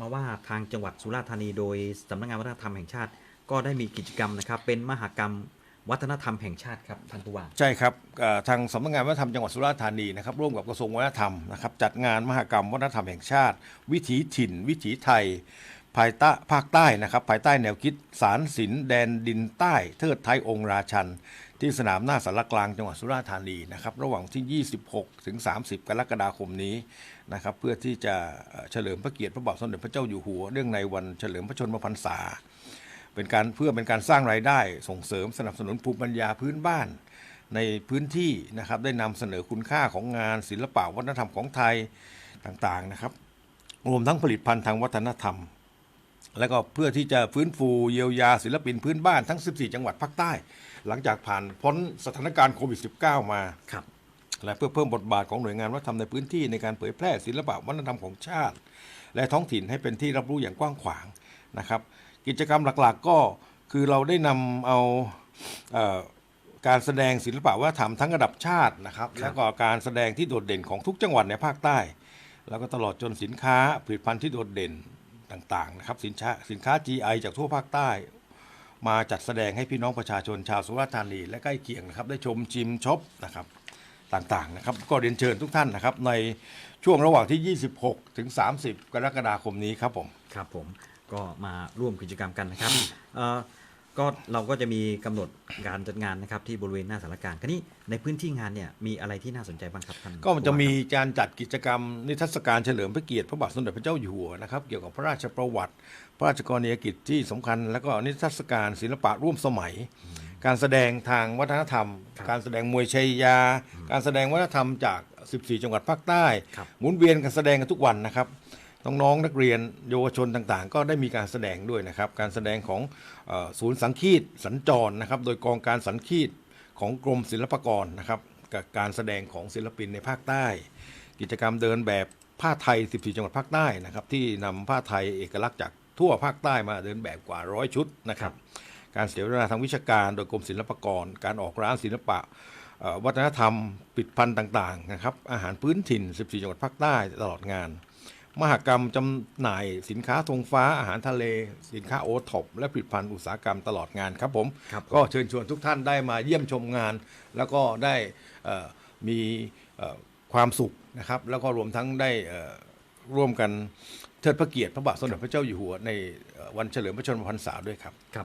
มาว่าทางจังหวัดสุราษฎร์ธานีโดยสำนักงานวัฒนธรรมแห่งชาติ ก็ได้มีกิจกรรมนะครับ เป็นมหกรรมวัฒนธรรมแห่งชาติครับท่านผู้ว่าใช่ครับทางสำนักงานวัฒนธรรมจังหวัดสุราษฎร์ธานีนะครับร่วมกับกระทรวงวัฒนธรรมนะครับจัดงานมหกรรมวัฒนธรรมแห่งชาติ วิถีถิ่น วิถีไทย ภายใต้ภาคใต้นะครับภายใต้แนวคิดสารสินแดนดินใต้ เทิดไทยองค์ราชัน ที่สนามหน้าสารกลางจังหวัดสุราษฎร์ธานีนะครับระหว่างที่ 26 ถึง 30 กรกฎาคมนี้นะครับเพื่อที่จะเฉลิมพระเกียรติพระบาทสมเด็จพระเจ้าอยู่หัวเนื่องในวันเฉลิมพระชนมพรรษา เป็นการเพื่อเป็นการสร้างรายได้ส่งเสริมสนับสนุนภูมิปัญญาพื้นบ้านในพื้นที่นะครับได้นำเสนอคุณค่าของงานศิลปะวัฒนธรรมของไทยต่างๆนะครับ รวมทั้งผลิตภัณฑ์ทางวัฒนธรรม แล้วก็เพื่อที่จะฟื้นฟูเยียวยาศิลปินพื้นบ้านทั้ง 14 จังหวัดภาคใต้ หลังจากผ่านพ้นสถานการณ์โควิด -19 มา ครับและเพื่อเพิ่มบทบาทของหน่วยงานวัฒนธรรมในพื้นที่ในการเผยแพร่ศิลปะวัฒนธรรมของชาติ และท้องถิ่นให้เป็นที่รับรู้อย่างกว้างขวางนะครับ กิจกรรมหลักๆก็คือเราได้นำเอาเอ่อการแสดงศิลปะวัฒนธรรมทั้งระดับชาตินะครับครับ แล้วก็การแสดงที่โดดเด่นของทุกจังหวัดในภาคใต้ แล้วก็ตลอดจนสินค้าผลิตภัณฑ์ที่โดดเด่น ต่างๆนะครับสินค้าสินค้า GI จากทั่วภาคใต้ มาจัดแสดงให้พี่น้องประชาชนชาวสุราษฎร์ธานีและใกล้เคียงนะครับได้ชมชิมช็อปนะครับต่างๆนะครับก็เรียนเชิญทุกท่านนะครับในช่วงระหว่างที่ 26 ถึง 30 กรกฎาคมนี้ครับผม ครับผมก็มาร่วมกิจกรรมกันนะครับเอ่อ ก็เราก็จะมีกำหนดการจัดงานนะครับที่บริเวณหน้าสารกลางคราวนี้ในพื้นที่งานเนี่ยมีอะไรที่น่าสนใจบ้างครับท่านก็มันจะผู้ว่ามีครับการจัดกิจกรรมนิทรรศการเฉลิมพระเกียรติพระบาทสมเด็จพระเจ้าอยู่หัวนะครับเกี่ยวกับพระราชประวัติ พระราชกรณียกิจที่สำคัญ แล้วก็นิทรรศการศิลปะร่วมสมัย การแสดงทางวัฒนธรรมครับการแสดงมวยชัยยา การแสดงวัฒนธรรมจาก 14 จังหวัดภาคใต้ครับหมุนเวียนกันแสดงกันทุกวันนะครับ น้องๆนักเรียนเยาวชนต่างๆ ก็ได้มีการแสดงด้วยนะครับ การแสดงของศูนย์สังคีตสัญจรนะครับ โดยกองการสังคีตของกรมศิลปากรนะครับกับการแสดงของศิลปินในภาคใต้ กิจกรรมเดินแบบผ้าไทย 14 จังหวัดภาคใต้นะครับ ที่นำผ้าไทยเอกลักษณ์จากทั่วภาคใต้มาเดินแบบกว่าร้อยชุดนะครับ การเสียวลาทางวิชาการโดยกรมศิลปากร การออกร้านศิลปะวัฒนธรรมผลิดพันธ์ต่างๆนะครับ อาหารพื้นถิ่น 14 จังหวัดภาคใต้ตลอดงาน มหกรรมจำหน่ายสินค้าธงฟ้าอาหารทะเล สินค้าโอท็อปและผลิตภัณฑ์อุตสาหกรรมตลอดงานครับผมครับผมก็เชิญชวนทุกท่านได้มาเยี่ยมชมงาน แล้วก็ได้เอ่อมีเอ่อความสุขนะครับ แล้วก็รวมทั้งได้เอ่อร่วมกันเทิดพระเกียรติพระบาทสมเด็จพระเจ้าอยู่หัวในเอ่อวันเฉลิมพระชนมพรรษาด้วยครับ